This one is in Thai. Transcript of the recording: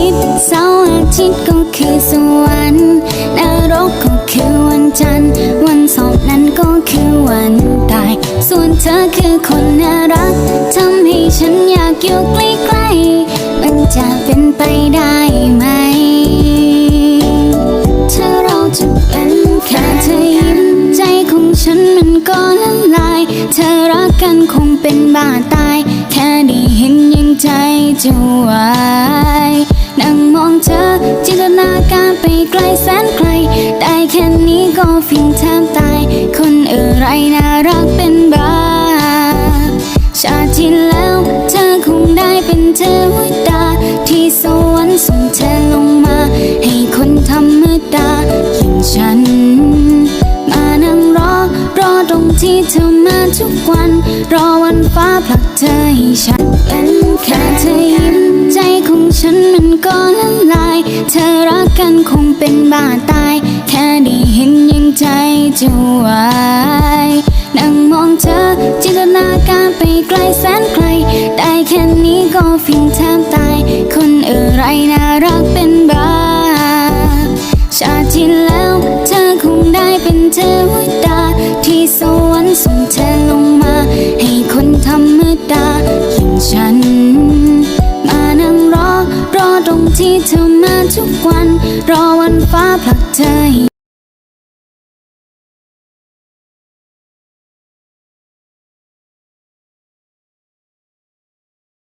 ทิตย์ก็คือสวรรค์นรกก็คือวันจันทร์ วันสอบนั้นก็คือวันตาย ส่วนเธอคือคนน่ารักทำให้ฉันอยากอยู่ใกล้ๆมันจะเป็นไปได้ไหม ถ้าเราจะเป็นแค่เธอยิ้มใจของฉันมันก็ละลาย เธอรักกันคงเป็นบ้าตาย แค่ได้เห็นยังใจจะวาย ไกลแสนไกล ได้แค่นี้ก็ฟินแทบตาย คนอะไรน่ารักเป็นบ้า ชาติที่แล้วเธอคงได้เป็นเทวดา ที่สวรรค์ส่งเธอลงมา ให้คนธรรมดาอย่างฉัน มานั่งรอ รอตรงที่เธอมาทุกวัน รอวันฟ้าผลักเธอให้ฉันเป็นแค่เธอยิ้มใจของฉันมันก็ เธอรักกันคงเป็นบ้าตาย แค่ได้เห็นยังใจจะวายนั่งมองเธอจินตนาการไปไกลแสนไกล ได้แค่นี้ก็ฟินแทบตาย คนอะไรนะ รอตรงที่เธอมาทุกวัน รอวันฟ้าผลักเธอ